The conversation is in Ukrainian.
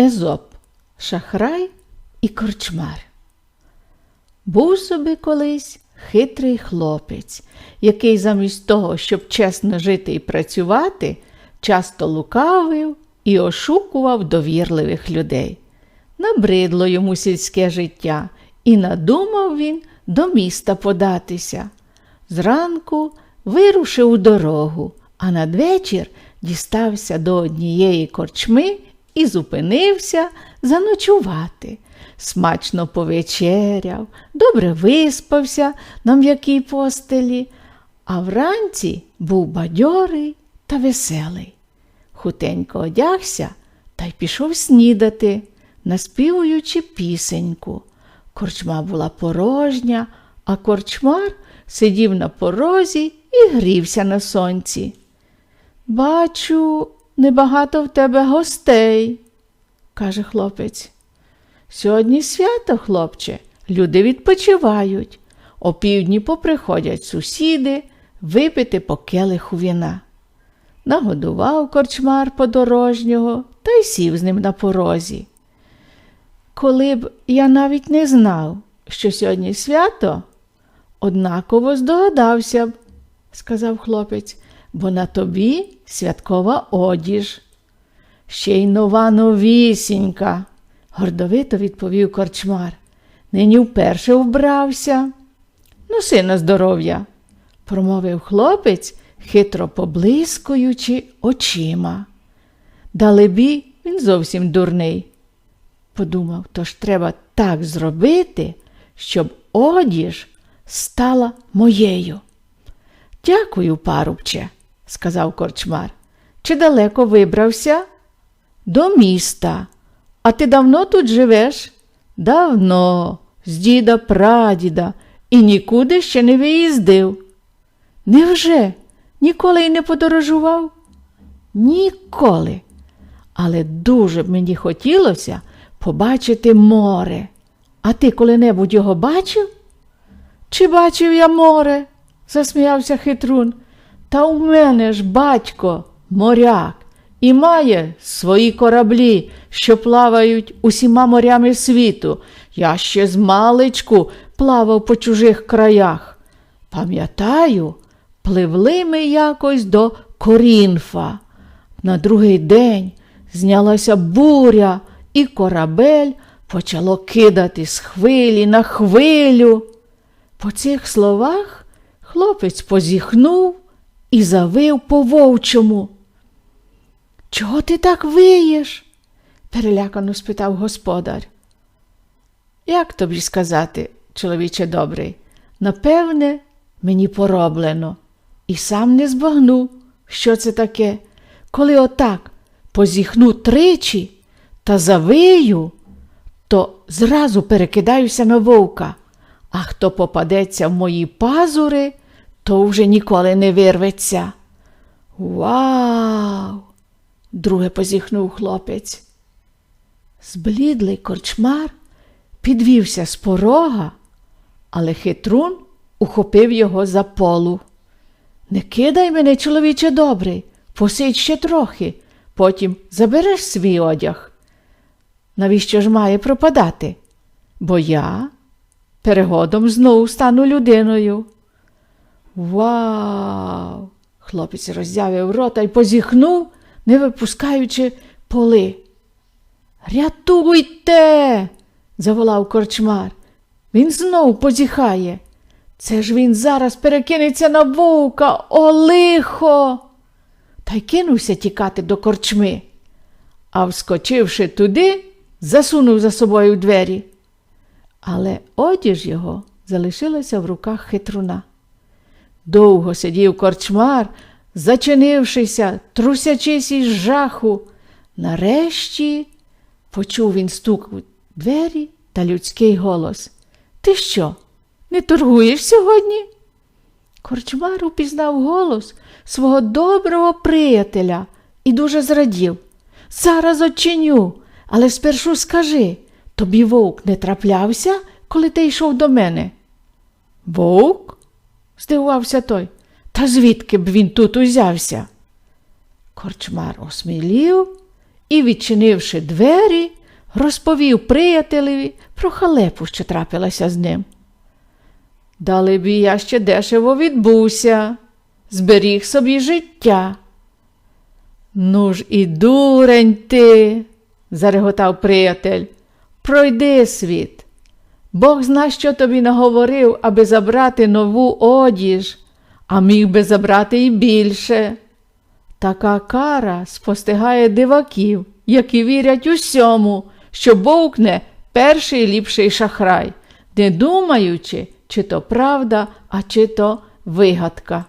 Езоп, шахрай і корчмар. Був собі колись хитрий хлопець, який замість того, щоб чесно жити і працювати, часто лукавив і ошукував довірливих людей. Набридло йому сільське життя, і надумав він до міста податися. Зранку вирушив у дорогу, а надвечір дістався до однієї корчми і зупинився заночувати. Смачно повечеряв, добре виспався на м'якій постелі, а вранці був бадьорий та веселий. Хутенько одягся та й пішов снідати, наспівуючи пісеньку. Корчма була порожня, а корчмар сидів на порозі і грівся на сонці. Бачу, небагато в тебе гостей, каже хлопець. Сьогодні свято, хлопче, люди відпочивають. О півдні поприходять сусіди випити по келиху віна. Нагодував корчмар подорожнього та й сів з ним на порозі. Коли б я навіть не знав, що сьогодні свято, однаково здогадався б, сказав хлопець, бо на тобі святкова одіж. Ще й нова новісінька, гордовито відповів корчмар. Нині вперше вбрався. Носи на здоров'я, промовив хлопець, хитро поблискуючи очима. Далебі, він зовсім дурний. Подумав, тож треба так зробити, щоб одіж стала моєю. Дякую, парубче, сказав корчмар. Чи далеко вибрався? До міста. А ти давно тут живеш? Давно, з діда прадіда, і нікуди ще не виїздив. Невже? Ніколи й не подорожував? Ніколи. Але дуже б мені хотілося побачити море. А ти коли-небудь його бачив? Чи бачив я море? засміявся хитрун. Та у мене ж батько моряк і має свої кораблі, що плавають усіма морями світу. Я ще з маличку плавав по чужих краях. Пам'ятаю, пливли ми якось до Корінфа. На другий день знялася буря, і корабель почало кидати з хвилі на хвилю. По цих словах хлопець позіхнув і завив по вовчому. Чого ти так виєш? перелякано спитав господар. Як тобі сказати, чоловіче добрий, напевне, мені пороблено, і сам не збагну, що це таке, коли отак позіхну тричі та завию, то зразу перекидаюся на вовка, а хто попадеться в мої пазури, то вже ніколи не вирветься. Вау! друге позіхнув хлопець. Зблідлий корчмар підвівся з порога, але хитрун ухопив його за полу. Не кидай мене, чоловіче добрий, посидь ще трохи, потім забереш свій одяг. Навіщо ж має пропадати? Бо я перегодом знову стану людиною. Вау! Хлопець роззявив рота і позіхнув, не випускаючи поли. Рятуйте, заволав корчмар. Він знов позіхає. Це ж він зараз перекинеться на вовка, о лихо. Та й кинувся тікати до корчми, а вскочивши туди, засунув за собою двері. Але одіж його залишилася в руках хитруна. Довго сидів корчмар, зачинившися, трусячись із жаху. Нарешті почув він стук у двері та людський голос. Ти що, не торгуєш сьогодні? Корчмар упізнав голос свого доброго приятеля і дуже зрадів. Зараз очиню, але спершу скажи, тобі вовк не траплявся, коли ти йшов до мене? Вовк? Здивувався той. Та звідки б він тут узявся? Корчмар осмілів і, відчинивши двері, розповів приятелеві про халепу, що трапилася з ним. Дали бі я ще дешево відбувся, зберіг собі життя. Ну ж і дурень ти, зареготав приятель, пройди світ. Бог зна, що тобі наговорив, аби забрати нову одіж, а міг би забрати і більше. Така кара спостигає диваків, які вірять усьому, що бовкне перший ліпший шахрай, не думаючи, чи то правда, а чи то вигадка.